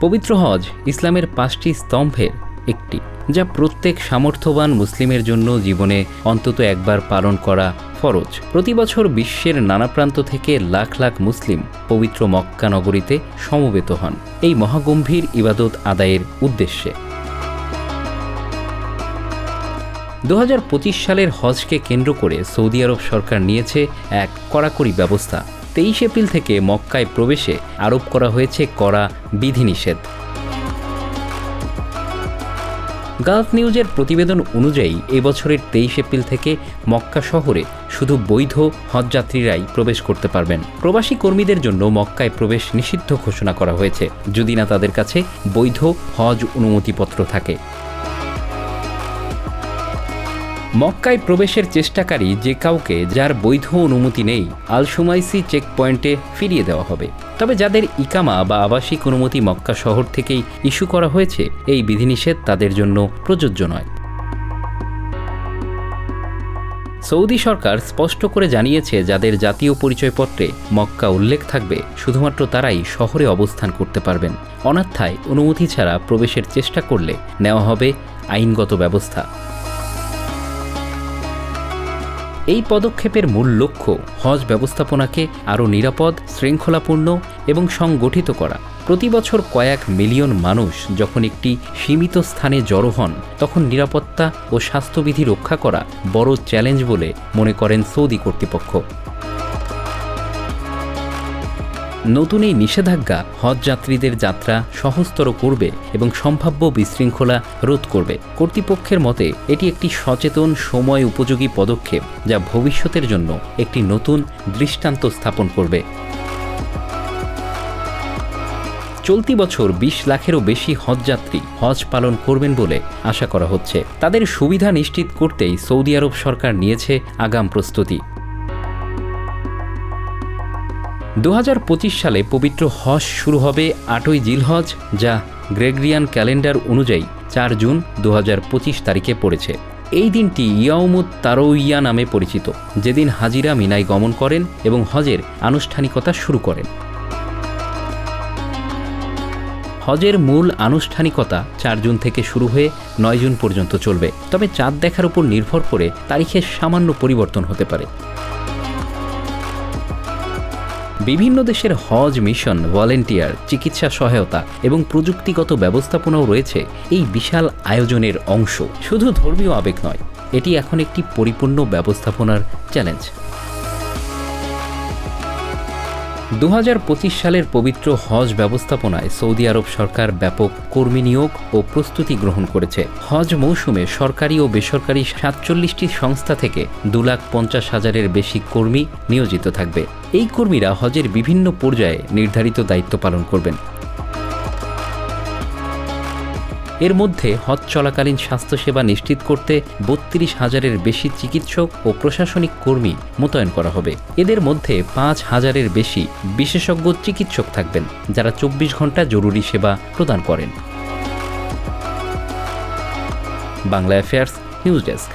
পবিত্র হজ ইসলামের পাঁচটি স্তম্ভের একটি, যা প্রত্যেক সামর্থ্যবান মুসলিমের জন্য জীবনে অন্তত একবার পালন করা ফরজ। প্রতি বছর বিশ্বের নানা প্রান্ত থেকে লাখ লাখ মুসলিম পবিত্র মক্কা নগরীতে সমবেত হন। এই মহাগম্ভীর ইবাদত আদায়ের উদ্দেশ্যে। দু হাজার পঁচিশ সালের হজকে কেন্দ্র করে সৌদি আরব সরকার নিয়েছে এক কড়াকড়ি ব্যবস্থা। তেইশ এপ্রিল থেকে মক্কায় প্রবেশে আরোপ করা হয়েছে কড়া বিধিনিষেধ। গালফ নিউজের প্রতিবেদন অনুযায়ী এবছরের তেইশ এপ্রিল থেকে মক্কা শহরে শুধু বৈধ হজযাত্রীরাই প্রবেশ করতে পারবেন। প্রবাসী কর্মীদের জন্য মক্কায় প্রবেশ নিষিদ্ধ ঘোষণা করা হয়েছে। যদি না তাদের কাছে বৈধ হজ অনুমতিপত্র থাকে। মক্কায় প্রবেশের চেষ্টাকারী যে কাউকে যার বৈধ অনুমতি নেই, আলসুমাইসি চেক পয়েন্টে ফিরিয়ে দেওয়া হবে। তবে যাদের ইকামা বা আবাসিক অনুমতি মক্কা শহর থেকেই ইস্যু করা হয়েছে, এই বিধিনিষেধ তাদের জন্য প্রযোজ্য নয়। সৌদি সরকার স্পষ্ট করে জানিয়েছে, যাদের জাতীয় পরিচয়পত্রে মক্কা উল্লেখ থাকবে, শুধুমাত্র তারাই শহরে অবস্থান করতে পারবেন। অনাথায় অনুমতি ছাড়া প্রবেশের চেষ্টা করলে নেওয়া হবে আইনগত ব্যবস্থা। এই পদক্ষেপের মূল লক্ষ্য হজ ব্যবস্থাপনাকে আরও নিরাপদ, শৃঙ্খলাপূর্ণ এবং সংগঠিত করা। প্রতি বছর কয়েক মিলিয়ন মানুষ যখন একটি সীমিত স্থানে জড়ো হন, তখন নিরাপত্তা ও স্বাস্থ্যবিধি রক্ষা করা বড় চ্যালেঞ্জ বলে মনে করেন সৌদি কর্তৃপক্ষ। নতুন এই নিষেধাজ্ঞা হজ যাত্রীদের যাত্রা সহজতর করবে এবং সম্ভাব্য বিশৃঙ্খলা রোধ করবে। কর্তৃপক্ষের মতে, এটি একটি সচেতন, সময় উপযোগী পদক্ষেপ যা ভবিষ্যতের জন্য একটি নতুন দৃষ্টান্ত স্থাপন করবে। চলতি বছর বিশ লাখেরও বেশি হজযাত্রী হজ পালন করবেন বলে আশা করা হচ্ছে। তাদের সুবিধা নিশ্চিত করতেই সৌদি আরব সরকার নিয়েছে আগাম প্রস্তুতি। দু হাজার পঁচিশ সালে পবিত্র হজ শুরু হবে আটই জিলহজ, যা গ্রেগরিয়ান ক্যালেন্ডার অনুযায়ী চার জুন দু হাজার পঁচিশ তারিখে পড়েছে। এই দিনটি ইয়াউমুদ তারৌইয়া নামে পরিচিত, যেদিন হাজিরা মিনায় গমন করেন এবং হজের আনুষ্ঠানিকতা শুরু করেন। হজের মূল আনুষ্ঠানিকতা চার জুন থেকে শুরু হয়ে নয় জুন পর্যন্ত চলবে, তবে চাঁদ দেখার উপর নির্ভর করে তারিখের সামান্য পরিবর্তন হতে পারে। বিভিন্ন দেশের হজ মিশন, ভলেন্টিয়ার, চিকিৎসা সহায়তা এবং প্রযুক্তিগত ব্যবস্থাপনাও রয়েছে এই বিশাল আয়োজনের অংশ। শুধু ধর্মীয় আবেগ নয়, এটি এখন একটি পরিপূর্ণ ব্যবস্থাপনার চ্যালেঞ্জ দু হাজার পঁচিশ সালের পবিত্র হজ ব্যবস্থাপনায় সৌদি আরব সরকার ব্যাপক কর্মী নিয়োগ ও প্রস্তুতি গ্রহণ করেছে। হজ মৌসুমে সরকারি ও বেসরকারি সাতচল্লিশটি সংস্থা থেকে দু লাখ পঞ্চাশ হাজারের বেশি কর্মী নিয়োজিত থাকবে। এই কর্মীরা হজের বিভিন্ন পর্যায়ে নির্ধারিত দায়িত্ব পালন করবেন। এর মধ্যে হজ চলাকালীন স্বাস্থ্যসেবা নিশ্চিত করতে বত্রিশ হাজারের বেশি চিকিৎসক ও প্রশাসনিক কর্মী মোতায়েন করা হবে। এদের মধ্যে পাঁচ হাজারের বেশি বিশেষজ্ঞ চিকিৎসক থাকবেন, যারা চব্বিশ ঘণ্টা জরুরি সেবা প্রদান করেন। Bangla affairs news desk.